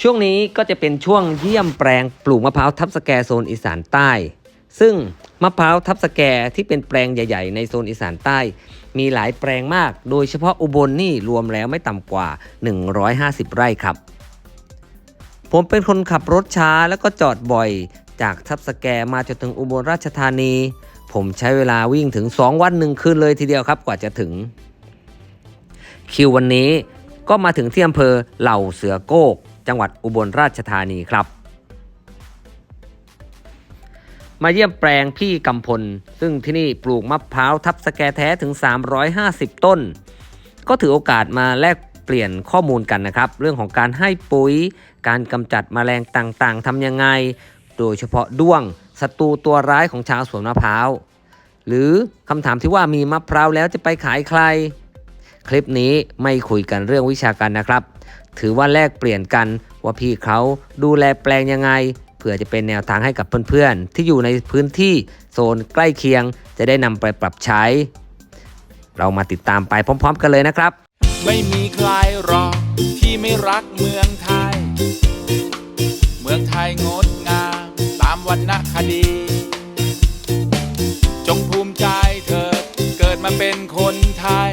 ช่วงนี้ก็จะเป็นช่วงเยี่ยมแปลงปลูกมะพร้าวทับสแกโซนอีสานใต้ ซึ่งมะพร้าวทับสแกที่เป็นแปลงใหญ่ ๆ ในโซนอีสานใต้ มีหลายแปลงมาก โดยเฉพาะอุบลนี่รวมแล้วไม่ต่ำกว่า 150 ไร่ครับ ผมเป็นคนขับรถช้าแล้วก็จอดบ่อย จากทับสแกมาจนถึงอุบลราชธานี ผมใช้เวลาวิ่งถึง 2 วันหนึ่งคืนเลยทีเดียวครับกว่าจะถึง คิววันนี้ก็มาถึงที่อำเภอเหล่าเสือโกก จังหวัดอุบลราชธานีครับ มาเยี่ยมแปลงพี่กำพล ซึ่งที่นี่ปลูกมะพร้าวทับสแกแท้ถึง 350 ต้น ก็ถือโอกาสมาแลกเปลี่ยนข้อมูลกันนะครับ เรื่องของการให้ปุ๋ย การกำจัดแมลงต่างๆทำยังไง โดยเฉพาะด้วงศัตรูตัวร้ายของชาวสวนมะพร้าว หรือคำถามที่ว่ามีมะพร้าวแล้วจะไปขายใคร คลิปนี้ไม่คุยกันเรื่องวิชาการนะครับ ถือว่าแลกเปลี่ยนกันว่าพี่เขาดูแลแปลงยังไง เพื่อจะเป็นแนวทางให้กับเพื่อนๆ ที่อยู่ในพื้นที่โซนใกล้เคียง จะได้นำไปปรับใช้ เรามาติดตามไปพร้อม ๆ กันเลยนะครับ ไม่มีใครหรอกที่ไม่รักเมืองไทย เมืองไทยงดงามตามวรรณคดี จงภูมิใจเถิดเกิดมาเป็นคนไทย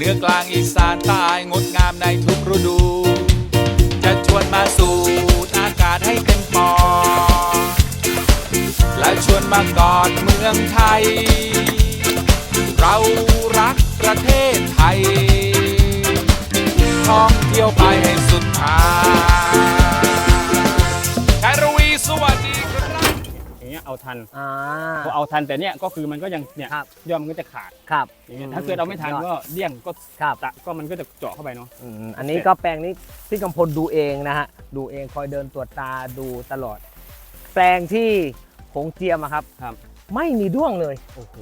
เหนือกลางอีสานใต้งดงามในทุกฤดู จะชวนมาสูดอากาศให้เต็มปอดและชวนมากอดเมืองไทย เรารักประเทศไทย ท่องเที่ยวไปให้สุดทาง เงี้ยเอาทันอ่า พอเอาทันแต่เนี้ยก็คือมันก็ยังเนี่ยครับ ยอดมันก็จะขาดครับอย่างเงี้ยถ้าเกิดเราไม่ทันก็เลี่ยงก็ครับตะก็มันก็จะเจาะเข้าไปเนาะ อืมอันนี้ก็แปลงนี้พี่กำพลดูเองนะฮะดูเองคอยเดินตรวจตาดูตลอด แปลงที่หงเจียมอะครับ ครับ ไม่มีด้วงเลย โอ้โห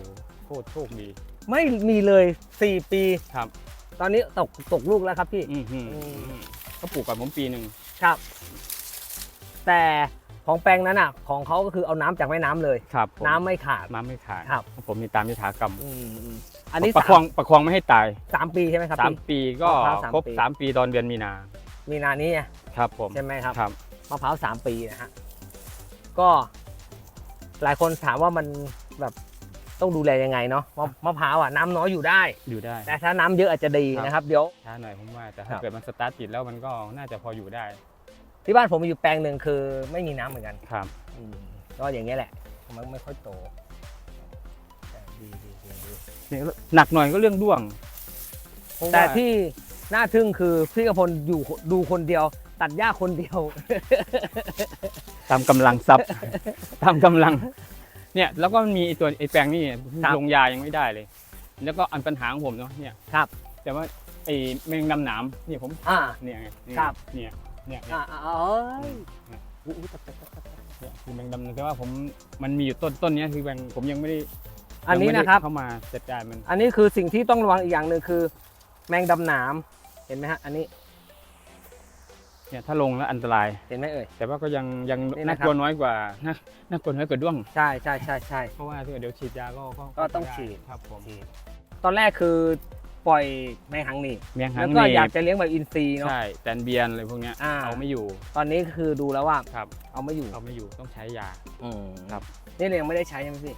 โคตรโชคดีไม่มีเลย 4 ปี ครับตอนนี้ตกตกลูกแล้วครับพี่ อือหืออืม ก็ปลูกกับผมปีหนึ่งครับ แต่ ของแปลงนั้นอะของเขาก็คือเอาน้ำจากแม่น้ำเลย ครับผมน้ำไม่ขาด น้ำไม่ขาดครับ ผมมีตามยถากรรมอืมอืมอันนี้ประคองประคองไม่ให้ตายสามปีใช่ไหมครับ สามพี่ปีก็มะพร้าวสามครบปี สามปีตอนเดือนมีนามีนานี้ไงครับผมใช่ไหมครับ ครับ มะพร้าวสามปีนะฮะ ก็หลายคนถามว่ามันแบบต้องดูแลยังไงเนาะมะมะพร้าวอะน้ำน้อยอยู่ได้ อยู่ได้ แต่ถ้าน้ำเยอะอาจจะดีครับ นะครับ เดี๋ยว ช้าหน่อยผมว่าแต่ครัถ้าบเกิดมันสตาร์ทติดแล้วมันก็น่าจะพออยู่ได้ ที่บ้านผมมีอยู่แปลงหนึ่งคือไม่มีน้ำเหมือนกันครับ อืมก็อย่างเงี้ยแหละ มันไม่ค่อยโตแต่ดีดีดีดีเนี่ยหนักหน่อยก็เรื่องด้วงเพราะว่าแต่ที่น่าทึ่งคือพี่กพลอยู่ดูคนเดียว ตัดหญ้าคนเดียว ตามกำลังทรัพย์ ตามกำลัง เนี่ยแล้วก็มันมีไอ้ตัวไอ้แปลงนี่ครับลงยายังไม่ได้เลย แล้วก็อันปัญหาของผมเนาะเนี่ยครับ แต่ว่าไอ้แมงดำหนามเนี่ยผมอ่า เนี่ยไงเนี่ยครับ เนี่ย เนี่ยเนี่ยอ่าอ่าเอ้ยอุ๊ยอุ๊ยตัดตัดตัดตัดเนี่ยคือแมงดำแต่ว่าผมมันมีอยู่ต้นต้นเนี้ยคือแมงผมยังไม่ได้อันนี้ยังไม่ได้นะครับ เข้ามาจัดการมัน อันนี้คือสิ่งที่ต้องระวังอีกอย่างหนึ่งคือ แมงดำหนามเห็นไหมฮะอันนี้เนี่ยถ้าลงแล้วอันตราย เห็นไหมเอ่ย แต่ว่าก็ยังยังนี่น่านะครับ กลัวน้อยกว่าน่าน่ากลัวน้อยกว่าด้วง ใช่ใช่ใช่ใช่ เพราะว่าถ้าเกิดเดี๋ยวฉีดยาก็ก็ต้องได้ฉีด ครับผม ตอนแรกคือ ปล่อยแมงหังหนีบแมงหาแล้งวหก็นีอยากบจะเลี้ยงแบบอินทรีย์เนาะ ใช่แตนเบียนอะไรพวกเนี้ยอ่า เอาไม่อยู่ตอนนี้คือดูแล้วว่าครับเอาไม่อยู่เอาไม่อยู่ต้องใช้ยา ครับ นี่เรายังไม่ได้ใช้ใช่ไหมพี่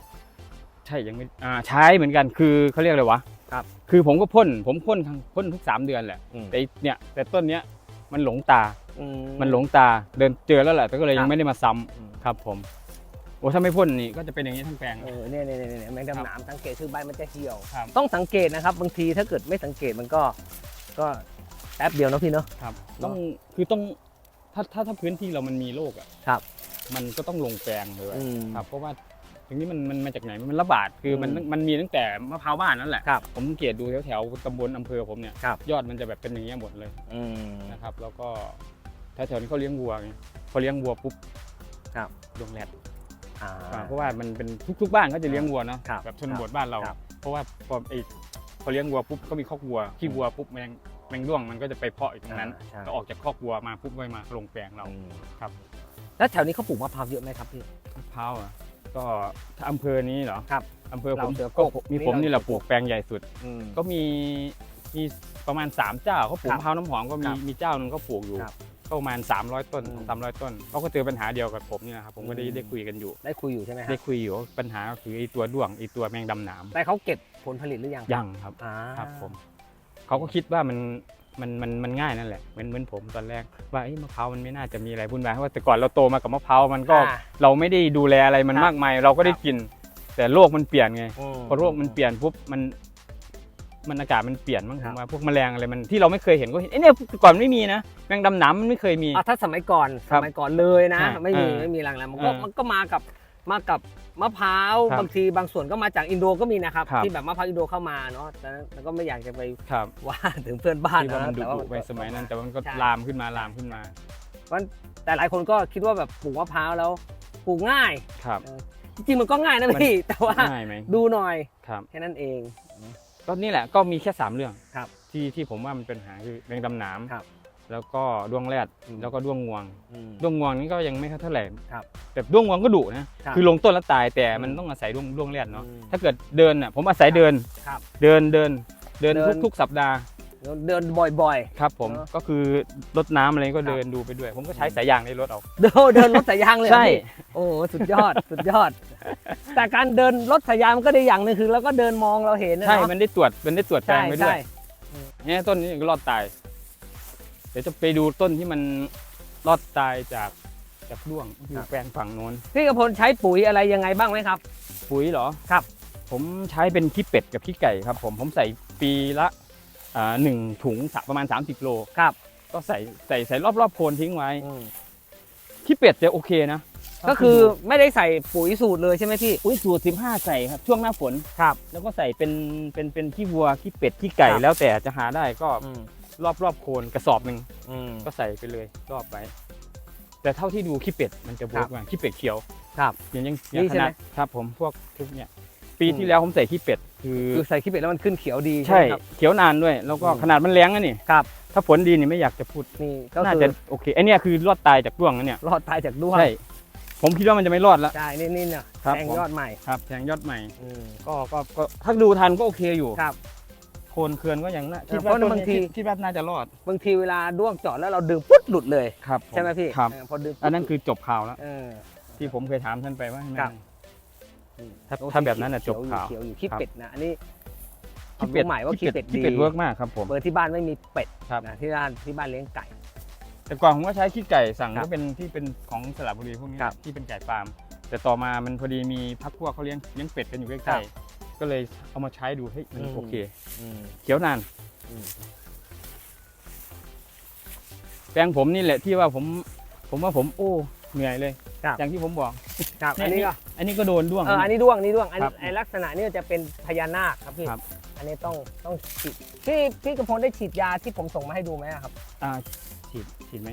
ใช่ยังไม่อ่าใช้เหมือนกันคือเขาเรียกอะไรวะครับ คือผมก็พ่นผมพ่นทั้งพ่นทุกสามเดือนแหละอืมแต่เนี่ยแต่ต้นเนี้ยมันหลงตา อื มันหลงตาเดินเจอแล้วแหละแต่ก็เลยครัยับงไม่ได้มาซ้ำอืมครับผม โอ้ถ้าไม่พ่นนี่ก็จะเป็นอย่างนี้ทั้งแปลง เออเนี่ยเนี่ยเนี่ยเนี่ยแมงดำหนามสังเกตคือใบมันจะเหี่ยว ครับต้องสังเกตนะครับ บางทีถ้าเกิดไม่สังเกตมันก็ก็แป๊บเดียวเนาะพี่เนาะ ครับ ต้องคือต้องถ้าถ้าถ้าพื้นที่เรามันมีโรคอะครับ มันก็ต้องลงแปลงเลย อืม ครับเพราะว่าถึงนี้มันมันมาจากไหนมันระบาดคือมันอืมมันมีตั้งแต่มะพร้าวบ้านนั่นแหละครับผมสังเกตดูแถวแถวๆตำบลอำเภอผมเนี่ยครับ ยอดมันจะแบบเป็นอย่างเงี้ยหมดเลยอืม นะครับ แล้วก็แถวๆนี้เขาเลี้ยงวัวไงพอเลี้ยงวัวปุ๊บครับดงแรด อ่า อ่าเพราะว่ามันเป็นทุกๆบ้านเขาจะเลี้ยงวัวเนาะครับแบบชนบทบ้านเรา ครับ เพราะว่าพอไอ้พอเลี้ยงวัวปุ๊บก็มีคอกวัวขี้วัวปุ๊บแมงแมงด้วงมันก็จะไปเพาะอยู่ตรงนั้นอ่าใช่ก็ออกจากคอกวัวมาปุ๊บก็มาลงแปลงเรา อืมครับ แล้วแถวนี้เขาปลูกมะพร้าวเยอะไหมครับพี่ มะพร้าวอะก็ถ้าอำเภอนี้เหรอครับอำเภอผมเราเสือโกก็กมีผมนี่นี่แหเราละปลูกแปลงใหญ่สุด อืม ก็มีมีประมาณ 3 เจ้าเขาปลูกครับมะพร้าวน้ำหอมก็คมีรับมีเจ้าหนึงก็ปลูกอยู่ ครับ ก็ประมาณ 300 ต้นอืมสามร้อยต้นเขาก็เจอปัญหาเดียวกับผมนี่นะครับผมก็ได้อืมได้คุยกันอยู่ ได้คุยอยู่ใช่ไหมครัได้บคุยอยู่ปัญหาก็คือไอ้ตัวด้วงไอ้ตัวแมงดำหนามแต่เขาเก็บผลผลิตหรือยังยังครับอ่าครับผมเขาก็คิดว่ามันมันมันมันง่ายนั่นแหละเหมือนเหมือนผมตอนแรกว่าเอ้ยมะพร้าวมันไม่น่าจะมีอะไรวุ่นวายเพราะว่าแต่ก่อนเราโตมากับมะพร้าวมันก็อ่าเราไม่ได้ดูแลอะไรมันครับมากมาย เราก็ได้ครับกิน แต่โลกมันเปลี่ยนไงมพอโลกมันเปลี่ยนปุ๊บมัน มันอากาศมันเปลี่ยนมั้งคผรับมว่าพวกแมลงอะไรมันที่เราไม่เคยเห็นก็เห็นเอ้ยเนี่ยก่อนไม่มีนะแมงดำหนามมันไม่เคยมี อะถ้าสมัยก่อนครัสบมัยก่อนเลยนะใช่ไม่มีเออไม่มีรังแล้วมันก็เออมันก็มากับมากับมะพร้าวครับบางทีบางส่วนก็มาจากอินโดก็มีนะครับครับ ที่แบบมะพร้าวอินโดเข้ามาเนาะแต่แล้วก็ไม่อยากจะไปครับว่าถึงเพื่อนบ้านที่ว่ามันดุแต่ว่าดุไปสมัยนั้น แต่ว่ามันก็ใช่ ลามขึ้นมาลามขึ้นมาแต่หลายคนก็คิดว่าแบบปลูกมะพร้าวแล้วปลูกง่าย ครับ จริงๆมันก็ง่ายนะมัน พี่ แต่ว่าง่ายไหมดูหน่อยครับ แค่นั้นเอง ก็นี่แหละก็มีแค่สามเรื่องครับ ที่ที่ผมว่ามันเป็นปัญหาคือแมงดำหนามครับแล้วก็ด้วงแรดอืม แล้วก็ด้วงงวง อืม ด้วงงวงนี่ก็ยังไม่เท่าไหร่ครับแต่ด้วงงวงก็ดุนะครับคือลงต้นแล้วตายแต่มันต้องอาศัยด้วงด้วงแรดเนาะอืมถ้าเกิดเดินอะผมอาศัยเดินครับเดินเดินเดินเดิทุนกทุกสัปดาห์ เดินบ่อย ครับผมเนอะ ก็คือรดน้ำอะไรก็ครับเดินดูไปด้วย ผมก็ใช้สายยางในรถเอา ๆ เดินเดินรถสายยางเลยเหรอใช่ พี่โอ้โหสุดยอดสุดยอด แต่การเดินรถสายยางมันก็ได้อย่างหนึ่งคือเราก็เดินมองเราเห็นนะใช่ เนาะมันได้ตรวจมันได้ตรวจแปลใช่งไปด้วใช่ยเนี่ยต้นนี้ก็รอดตาย เดี๋ยวจะไปดูต้นที่มันรอดตายจากจากด้วงอยู่แปลงฝั่งโน้น พี่กระพลใช้ปุ๋ยอะไรยังไงบ้างไหมครับ ปุ๋ยเหรอครับ ผมใช้เป็นขี้เป็ดกับขี้ไก่ครับ ผมผมใส่ปีละอ่า หนึ่งถุงสะประมาณ 30 โลครับก็ใส่ใส่ใส่รอบรอบๆโคนทิ้งไว้อืมขี้เป็ดจะโอเคนะ ก็คือไม่ได้ใส่ปุ๋ยสูตรเลยใช่ไหมพี่ปุ๋ยสูตร 15 ใส่ครับ ช่วงหน้าฝนครับ แล้วก็ใส่เป็นเป็นเป็นขี้วัวขี้เป็ดขี้ไก่ครับแล้วแต่จะหาได้ก็อืมรอบรอบๆโคนกระสอบหนึ่งอืมก็ใส่ไปเลยรอบไว้แต่เท่าที่ดูขี้เป็ดมันจะเวิร์กครับกว่าขี้เป็ดเขียว ครับอย่างยังนี่ขใช่ไหมนาดครับผมพวกทุกเนี่ย ปีอืมที่แล้วผมใส่ขี้เป็ดคือคือใส่ขี้เป็ดแล้วมันขึ้นเขียวดีใช่ไหมครับ เขียวนานด้วย แล้วก็อืมขนาดมันแรงนะนี่ครับ ถ้าฝนดีนี่ไม่อยากจะพูดนี่ก็น่าคือจะโอเคไอเนี่ยคือรอดตายจากด้วงนะเนี่ยรอดตายจากด้วงใช่ผมคิดว่ามันจะไม่รอดแล้วใช่นี่นี่เนี่ยครับแทงผม ยอดใหม่ครับแทงยอดใหม่ อืม ก็ก็ก็ถ้าดูทันก็โอเคอยู่ครับโคนเคือนก็ยังน่าเออคิดเพว่าราะต้นบางนี้ที คิดคิดว่าน่าจะรอดบางทีเวลาด้วงเจาะแล้วเราดึงปุ๊บหลุดเลย ครับใช่ไหมพี่ครับเออพอดึงปุ๊บอันนั้นคือจบข่าวแล้ว เออ ที่ผมเคยถามท่านไปว่าให้มันครับ ถ้าโอ้ถ้าแบบนั้นน่ะเขียวจบข่าวเขียวอยู่ขี้ครับเป็ดนะอันนี้ขี้เป็ดความรู้ใหม่ว่าขี้เป็ดขี้ดีเป็ดเวิร์กมากครับผมเบอร์ที่บ้านไม่มีเป็ดครับนะที่บ้านที่บ้านเลี้ยงไก่ แต่ก่อนผมก็ใช้ขี้ไก่สั่งครับก็เป็นที่เป็นของสระบุรีพวกนี้ครับที่เป็นไก่ฟาร์ม แต่ต่อมามันพอดีมีพักพวกเขาเลี้ยงเลี้ยงเป็ดกันอยู่ใกครัล้บๆก็เลยเอามาใช้ดูเฮ้ยมันอืมโอเคอืมเขียวนานอืมแปลงผมนี่แหละที่ว่าผม ผมว่าผมโอ้เหนื่อยเลย ครับ อย่างที่ผมบอกครับเนี่อัยนนี้ก็อันนี้ก็โดนด้วง เอออันนี้ด้วงอันนี้ด้วงอันครับไอลักษณะนี้จะเป็นพญานาคครับพี่ครับ อันนี้ต้องต้องฉีดพี่พี่กระพลได้ฉีดยาที่ผมส่งมาให้ดูไหมอะครับ อ่าฉีดฉีดไหม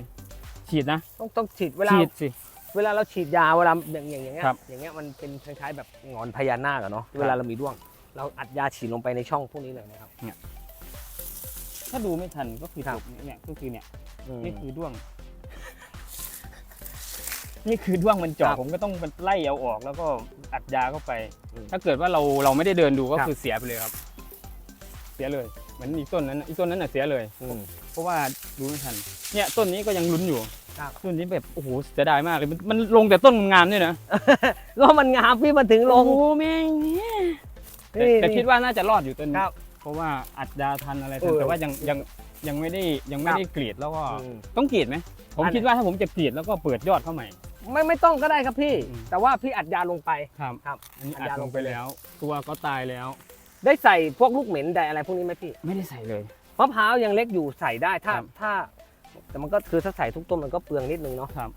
ฉีดนะต้องต้องฉีดเวลาฉีดสิ เวลาเราฉีดยาเวลาอย่างอย่างอย่างเงี้ยครับอย่างเงี้ยมันเป็นคล้ายๆแบบหงอนพญานาคอะเนาะเวลาเรามีด้วง เราอัดยาฉีดลงไปในช่องพวกนี้เลยนะครับถ้าดูไม่ทันก็คือครัจบบเนี่ยก็คือเนี่ยมนี่คือด้วง นี่คือด้วงมันเจาะครับผมก็ต้องไล่เอาออกแล้วก็อัดยาเข้าไปอืมถ้าเกิดว่าเราเราไม่ได้เดินดูก็ครับคือเสียไปเลยครับ เสียเลยเหมือนอีกต้นนั้นน่ะอีกต้นนั้นน่ะเสียเลยอืมเพราะว่าดูไม่ทัน เนี่ยต้นนี้ก็ยังลุ้นอยู่ครับต้นนี้แบบโอ้โหเสียดายมากเลยมันมันลงแต่ต้นงามด้วยนะก็มันงามพี่มันถึงลงโอ้โหแม่งแต่นี่แต่นี่คิดว่าน่าจะรอดอยู่ต้นนี้ครับเพราะว่าอัดยาทันอะไรทันเออแต่ว่ายังยังยังไม่ได้ยังไม่ครับได้กรีดแล้วก็อืมต้องกรีดไหมผมอันคิดว่าถ้าผมจะกรีดแล้วก็เปิดยอดเข้าใหม่ ไม่ไม่ต้องก็ได้ครับพี่ อืม แต่ว่าพี่อัดยาลงไปครับครับอันนี้อัอัดดยาลลงงไปไปแล้ว ตัวก็ตายแล้ว ได้ใส่พวกลูกเหม็นใดอะไรพวกนี้ไหมพี่ไม่ได้ใส่เลย มะพร้าวยังเล็กอยู่ใส่ได้ถ้าครับ ถ้า แต่มันก็คือถ้าใส่ทุกต้นมันก็เปลืองนิดนึงเนาะ ครับ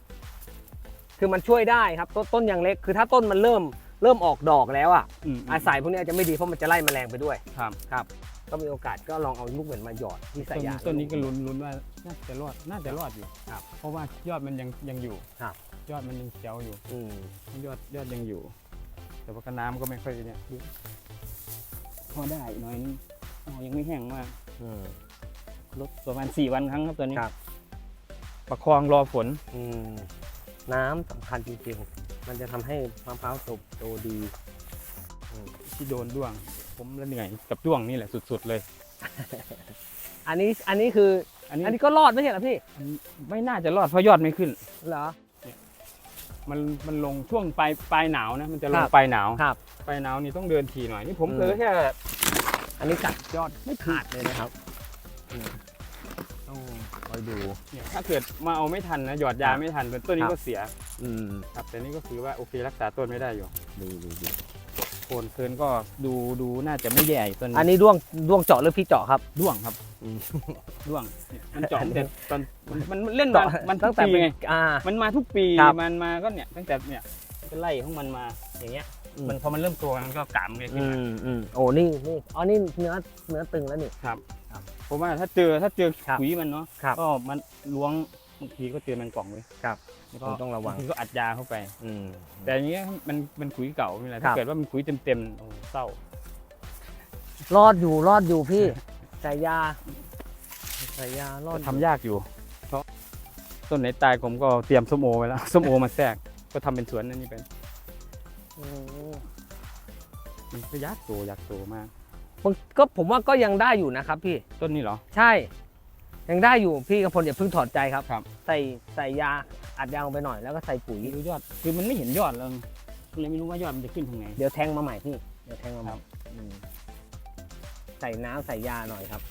คือมันช่วยได้ครับต้นต้นยังเล็กคือถ้าต้นมันเริ่มเริ่มออกดอกแล้วอะอืมอาศัยพวกนี้อาจจะไม่ดีเพราะมันจะไล่แมลงไปด้วยครับครับ ก็มีโอกาสก็ลองเอาลูกเหม็นมาหยอดที่ใส่ต้นยาต้นนี้ก็ลุ้นลุ้นว่าน่าจะรอดน่าจะรอดอยู่ครับเพราะว่ายอดมันยังยังอยู่ครับ ยอดมันยังเขียวอยู่อืมยอดยอดยังอยู่ แต่ว่าก็น้ำก็ไม่ค่อยเนี่ยดูพอได้หน่อยนึงอ๋อยังไม่แห้งมากอืมลดประมาณสี่วันครั้งครับตัวนี้ครับ ประคองรอฝน อืมน้ำสำคัญจริงๆ มันจะทำให้มะพร้าวโตโตดีอืมที่โดนด้วง ผมละเหนื่อยกับด้วงนี่แหละสุด ๆ เลย อันนี้อันนี้คือ อันนี้อันนี้ก็รอดไม่ใช่เหรอพี่ ไม่น่าจะรอดเพราะยอดไม่ขึ้น เหรอ มันมันลงช่วงปลายปลายหนาวนะ มันจะลคงรับ ปลายหนาวครับ ปลายหนาวนี่ต้องเดินทีหน่อยนี่ผมอืมเคยแค่อันนี้กัดยอดไม่ขาดเลยนะครับอืมต้องคอยดู เนี่ยถ้าเกิดมาเอาไม่ทันนะหยอดยาครับไม่ทันต้นนี้ครับ ก็เสียอืมครับแต่นี่ก็คือว่าโอเครักษาต้นไม่ได้อยู่ดูดูดูโคนเคินก็ดูดูน่าจะไม่แย่ต้นอันนี้ด้วงด้วงเจาะหรือพี่เจาะครับ ด้วงครับ อืมด้วงเนี่ยมันเจาะตั้งแต่ตอนมันมันมันเล่นมาเจาะมันทุตั้กงแต่ปีเป็นไงอ่า มันมาทุกปีครับ มันมาก็เนี่ยตั้งแต่เนี่ยก็ไล่ของมันมาอย่างเงี้ยอืมมันพอมันเริ่มตัวมันก็กามเลยขึ้อืนมามอืมโอ้นี่นี่อ๋อนี่เนื้อเนื้อตึงแล้วนี่ครับครับผมว่าถ้าเจอถ้าเจอครับขุยมันเนาะครับก็มันล้วงบางทีก็เจอแมงกล่องเลยครับแล้วก็ผมต้องระวัง บาทีก็อัดยาเข้าไป อืม แต่อย่างเงี้ยมันมันขุยเก่าไม่เป็นไรครัถ้าบ เกิดว่ามันขุยเต็มๆโอ้เศร้ารอดอยู่รอดอยู่พี่ ใส่ยาใส่ยารอดทำยากอยู่ เพราะต้นไหนตายผมก็เตรียมส้มโอไว้แล้วส้มโอมาแทรกก็ทำเป็นสวนนั่นนี่เป็นโอ้มันก็ยากโตอยากโตมากผมก็ผมว่าก็ยังได้อยู่นะครับพี่ต้นนี้เหรอ ใช่ ยังได้อยู่พี่กำพลอย่าเพิ่งถอดใจครับ ครับ ใส่ใส่ยาอัดยาลงไปหน่อยแล้วก็ใส่ปุ๋ย ไม่รู้ยอด คือมันไม่เห็นยอดเลยก็เลยไม่รู้ว่ายอดมันจะขึ้นทางไหน เดี๋ยวแทงมาใหม่พี่ เดี๋ยวแทงมาใหม่ ครับอืม ใส่น้ำใส่ยาหน่อยครับ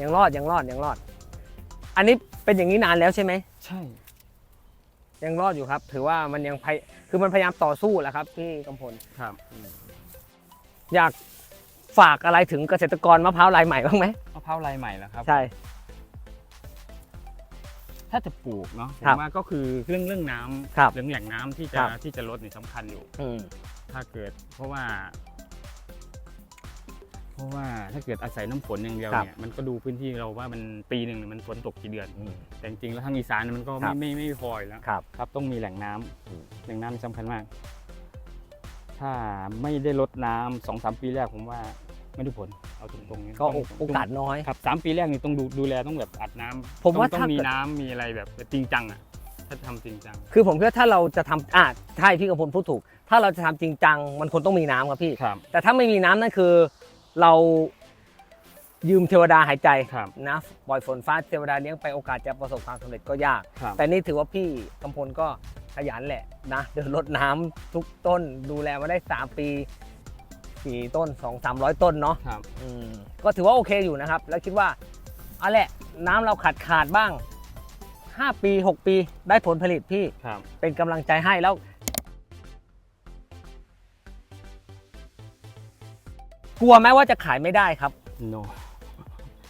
ยังรอดยังรอดยังรอด อันนี้เป็นอย่างนี้นานแล้วใช่ไหมใช่ ยังรอดอยู่ครับ ถือว่ามันยังพยคือมันพยายามต่อสู้แหละครับพี่กำพลครับ อยากฝากอะไรถึงเกษตรกรมะพร้าวรายใหม่บ้างไหมมะพร้าวลายใหม่แล้วครับ ใช่ ถ้าจะปลูกเนาะผครับมว่าก็คือเรื่องเรื่องน้ำครับเรื่องแหล่งน้ำที่คจะรับที่จะลดนี่สำคัญอยู่อืมถ้าเกิดเพราะว่าเพ ราะว่าถ้าเกิดอาศัยน้ำฝนอย่างเดียวครับเนี่ยมันก็ดูพื้นที่เราว่ามันปีหนึ่งเนี่ยมันฝนตกกี่เดือนอืมแต่จริงๆแล้วทางอีสานเนี่ยมันก็ครัไม่บไม่ไม่พออยู่แล้วครับครับต้องมีแหล่งน้ำอืมแหล่งน้ำนี่สำคัญมาก ถ้าไม่ได้ลดน้ำสองสามปีแรกผมว่าไม่ได้ผลเอาตรงๆเนี่ยก็ต้องโอกาสน้อยครับสามปีแรกนี่ต้องดูดูแลต้องแบบอัดน้ำผมว่าต้องต้อถ้างมีเกิดน้ำมีอะไรแบบจริงจังอะถ้าทำจริงจัง คือผมคิดว่าถ้าเราจะทำอ่าใช่พี่กำพลพูดถูก ถ้าเราจะทำจริงจัง มันควรต้องมีน้ำครับพี่ครับแต่ถ้าไม่มีน้ำนั่นคือ เรายืมเทวดาหายใจครับนะปล่อยฝนฟ้าเทวดาเลี้ยงไปโอกาสจะประสบความสำเร็จก็ยาก ครับ แต่นี่ถือว่าพี่กำพลก็ขยันแหละนะเดินรดน้ำทุกต้นดูแลมาได้ 3 ปีสี่ต้น 2 3 0 0 ต้นเนาะครับ อืมก็ถือว่าโอเคอยู่นะครับ แล้วคิดว่าเอาแหละน้ำเราขาดขาดบ้าง 5 ปี 6 ปีได้ผลผลิตพี่ครับ เป็นกำลังใจให้แล้ว กลัวไหมว่าจะขายไม่ได้ครับ โน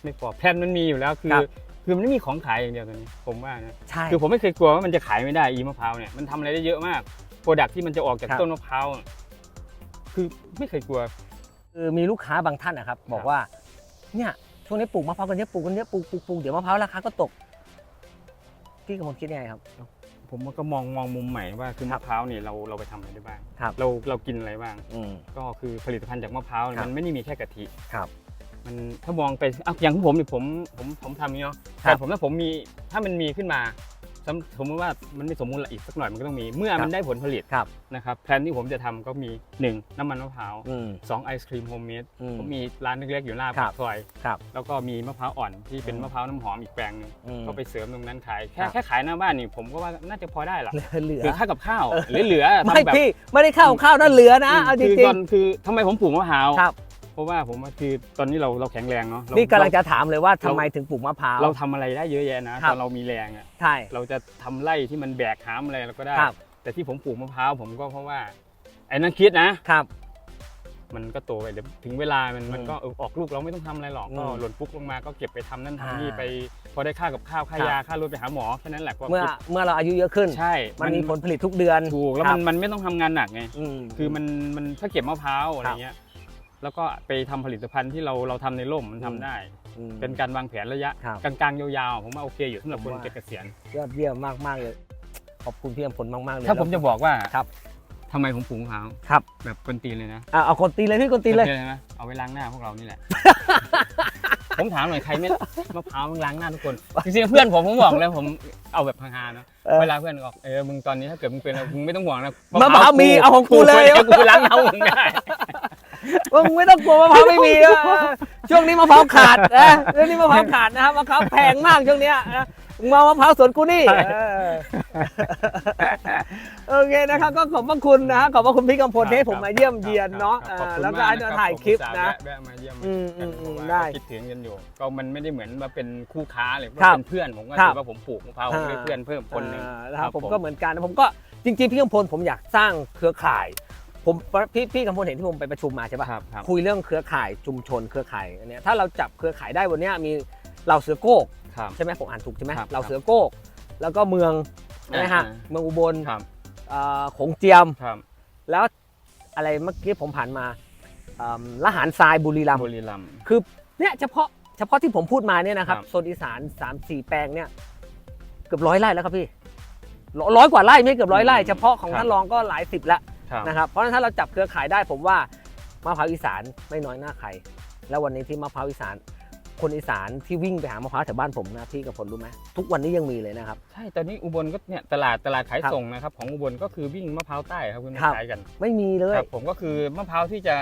ไม่พอแพลนมันมีอยู่แล้วคือ ครับคือมันไม่มีของขายอย่างเดียวตอนนี้ ผมว่านะใช่ คือผมไม่เคยกลัวว่ามันจะขายไม่ได้อีมะพร้าวเนี่ยมันทำอะไรได้เยอะมากโปรดักที่มันจะออกจากครับ ต้นมะพร้าวอะคือไม่เคยกลัว คือมีลูกค้าบางท่านนะครับ บอกว่าเนี่ยช่วงนี้ปลูกมะพร้าวกันเยอะปลูกกันเยอะปลูกปลูกปลูกเดี๋ยวมะพร้าวราคาก็ตกพี่กำมลคิดยังไงครับ ผมก็มองมองมุมใหม่ว่าคือครัมะบพร้าวเนี่ยเราเราไปทำอะไรได้บ้างครับ เราเรากินอะไรบ้าง อืม ก็คือผลิตภัณฑ์จากมะพร้าวเนี่ยครับ มันไม่ได้มีแค่กะทิครับ มันถ้ามองไปอะอย่างของผมเนี่ยผมผมผมทำอย่างนี้เนาะครัแต่บผมถ้าผมมีถ้ามันมีขึ้นมา สมสมมติว่ามันไม่สมมูลละอีกสักหน่อยมันก็ต้องมี เมื่อครับมันได้ผลผลิตครับ นะครับแพลนที่ผมจะทำก็มี 1 น้ำมันมะพร้าวอืม สองไอศครีมโฮมเมดอืมผมมีร้านเล็กๆอยู่หน้าครัปาบ กซอย ครับ แล้วก็มีมะพร้าวอ่อนที่เป็นอืม มะพร้าวน้ำหอมอีกแปลงหนึงอืม ก็ไปเสริมตรงนั้นขายครัแค่บแค่ขายหน้าบ้านนี่ผมก็ว่าน่าจะพอได้ละเหลือ คือค่ากับข้าวเออหรือเหลือไม่ทำแบบพี่ไม่ได้ข้าวข้าวนั่นเหลือนะ เอาจคือริตงอนคือทำไมผมปลูกมะพร้าว ๆครับเพ ราะว่าผมว่าคือตอนนี้เราเราแข็งแรงเนาะเรานี่กำลังจะถามเลยว่าทำเราไมถึงปลูกมะพร้าว เราทำอะไรได้เยอะแยะนะครัตบ อนเรามีแรงอะใช่ เราจะทำไร่ที่มันแบกหามอะไรเราก็ได้ ครับ แต่ที่ผมปลูกมะพร้าวผมก็เพราะว่าไอ้นั่นคิดนะ ครับ มันก็โตไปเดี๋ยวถึงเวลามันอืมมันก็เออออกลูกเราไม่ต้องทำอะไรหรอกอืมก็หล่นปุ๊กลงมาก็เก็บไปทำนั่นทำนี่อ่าไป พอได้ค่ากับข้าวค่าครับ ยาค่ารถไปหาหมอแค่นั้นแหละก็เมื่อเมื่อเราอายุเยอะขึ้น ใช่มันมีผลผลิตทุกเดือนถูกแล้วครัมับนมันไม่ต้องทำงานหนักไง อืม คือมันมันถ้าเก็บมะพร้าวอะไรครับเงี้ย แล้วก็ไปทำผลิตภัณฑ์ที่เราเราทำในร่มมันทำอืมได้ อืม เป็นการวางแผนระยะครับกลางๆยาวๆผมว่าโอเคอยู่สำหรับผคมนว่า จะเกษียณยอดเยี่ยมมากมากๆเลย ขอบคุณพี่อำพลมากมากๆเลยถ้าผมจะบอกว่าครับทำไมผมปลูกมะพร้าวครับแบบคนตีนเลยนะอะเอาคนตีเลยพี่คนตีเลยแบบนะเอาไว้ล้างหน้าพวกเรานี่แหละ ผมถามหน่อยใครไม่มะพร้าวมึงล้างหน้าทุกคนจริงๆเพื่อนผมผมบอกเลยผมเอาแบบฮาๆเนอะเออ เวลาเพื่อนบอกเออมึงตอนนี้ถ้าเกิดมึงเป็นอะไรมึงไม่ต้องห่วงนะมะพร้าวมีเอาของกูเลยกูล้างหน้ามึงได้ มึงไม่ต้องกลัวมะพร้าวไม่มีอะช่วงนี้มะพร้าวขาดนะช่วงนี้มะพร้าวขาดนะครับมะพร้าวแพงมากช่วงเนี้ยนะมึงมามะพร้าวสวนกูนี่เออโอเคนะครับ ก็ขอบพระคุณนะฮะขอบพระคุณพี่กำพลที่ให้ผมมาเยี่ยมเยียนเนาะครับเอขอบอคุณแล้วก็มให้นะมารับถ่ายคลิปผมอุตส่าห์นะแวะแวะมาเยี่ยมอืมกันอืมเพราะว่าได้ก็คิดถึงกันอยู่ ก็มันไม่ได้เหมือนมาเป็นคู่ค้าหรือว่าครับเป็นเพื่อนผมก็ครัถืบอว่าผมปลูกมะพร้าวผมได้เพื่อนเพิ่มคนหนึ่งอ่านะครับครับผมผมก็เหมือนกันผมก็จริงๆพี่กำพลผมอยากสร้างเครือข่าย ผมพี่พี่กำพลเห็นที่ผมไปประชุมมาใช่ปะครับครับ คุยเรื่องเครือข่ายชุมชนเครือข่ายอันเนี้ยถ้าเราจับเครือข่ายได้วันเนี้ยมีเหล่าเสือโก้ครับ ใช่ไหมผมอ่านถูกใช่ไหมครับเหล่าเสือโก้แล้วก็เมืองใช่ไหมฮะอ่า เมืองอุบลครับเอ่อโขงเจียม ครับแล้วอะไรเมื่อกี้ผมผ่านมาเอิ่มละหารทรายบุรีรัมย์บุรีรัมย์ คือเนี่ยเฉพาะเฉพาะที่ผมพูดมาเนี่ยนะครับครับ โซนอีสาน3ามสี่แปลงเนี่ยเกือบร้อยไร่แล้วครับพี่ร้อยร้อยกว่าไร่ไม่เกือบร้อยไร่เฉพาะของท่านรองก็หลายสิบแล้วครับ นะครับเพราะฉะนั้นถ้าเราจับเครือข่ายได้ผมว่ามะพร้าวอีสานไม่น้อยหน้าใคร แล้ววันนี้ที่มะพร้าวอีสานคนอีสานที่วิ่งไปหามะพร้าวแถวบ้านผมนะพี่กับผลรู้ไหมทุกวันนี้ยังมีเลยนะครับ ใช่ตอนนี้อุบลก็เนี่ยตลาดตลาดขายครับส่งนะครับของอุบลก็คือวิ่งมะพร้าวใต้ครับคุณครับขายกัน ไม่มีเลยครับผมก็คือมะพร้าวที่จะ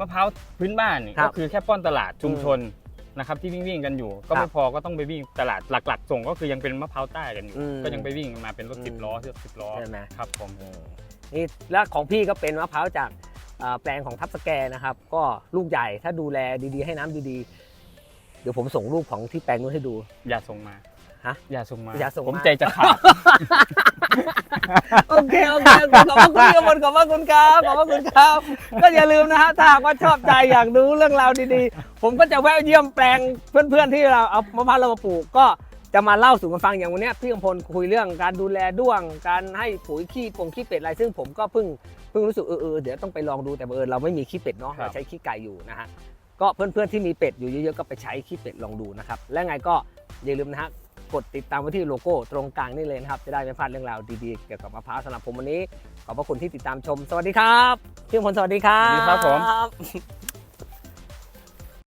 มะพร้าวพื้นบ้านนี่ครับก็คือแค่ป้อนตลาดชุมชน นะครับที่วิ่งวิ่งๆกันอยู่ ก็ครัไม่บพอก็ต้องไปวิ่งตลาดหลัก ๆ ส่งก็คือยังเป็นมะพร้าวใต้กันอยู่ อืมก็ยังไปวิ่งมาเป็นรถอืมสิบล้อรถสิบล้อใช่ไหม ครับผม นี่แล้วของพี่ก็เป็นมะพร้าวจากเอ่อแปลงของทับสแกนะครับ ก็ลูกใหญ่ถ้าดูแลดีๆ ให้น้ำดีๆ เดี๋ยวผมส่งรูปของที่แปลงนู้นให้ดู อย่าส่งมา ฮะอย่าส่งมาอย่าส่งผมมาใจจะขาดโอเคโอเคขอบพระคุณพี่กมลขอบพระคุณครับขอบพระคุณครับ ก็อย่าลืมนะฮะถ้าหากว่าชอบใจอยากรู้เรื่องราวดีๆ ผมก็จะแวะเยี่ยมแปลงเพื่อนๆที่เราเอามะพร้าวเรามาปลูกก็จะมาเล่าสู่กันฟังอย่างวันเนี้ยพี่กำพลคุยเรื่องการดูแลด้วง การให้ปุ๋ยขี้ปงขี้เป็ดอะไรซึ่งผมก็เพิ่งเพิ่งรู้สึกเออเออเดี๋ยวต้องไปลองดูแต่บังเอิญเราไม่มีขี้เป็ดเนาะครับเราใช้ขี้ไก่อยู่นะฮะก็เพื่อนๆที่มีเป็ดอยู่เยอะๆก็ไปใช้ขี้เป็ดลองดูนะครับและไงก็อย่าลืมนะฮะ กดติดตามไว้ที่โลโก้ตรงกลางนี่เลยนะครับ จะได้ไม่พลาดเรื่องราวดีๆ เกี่ยวกับมะพร้าวสำหรับผมวันนี้ ขอบพระคุณที่ติดตามชม สวัสดีครับพี่มพลสวัสดีครับสวัสดีครับผม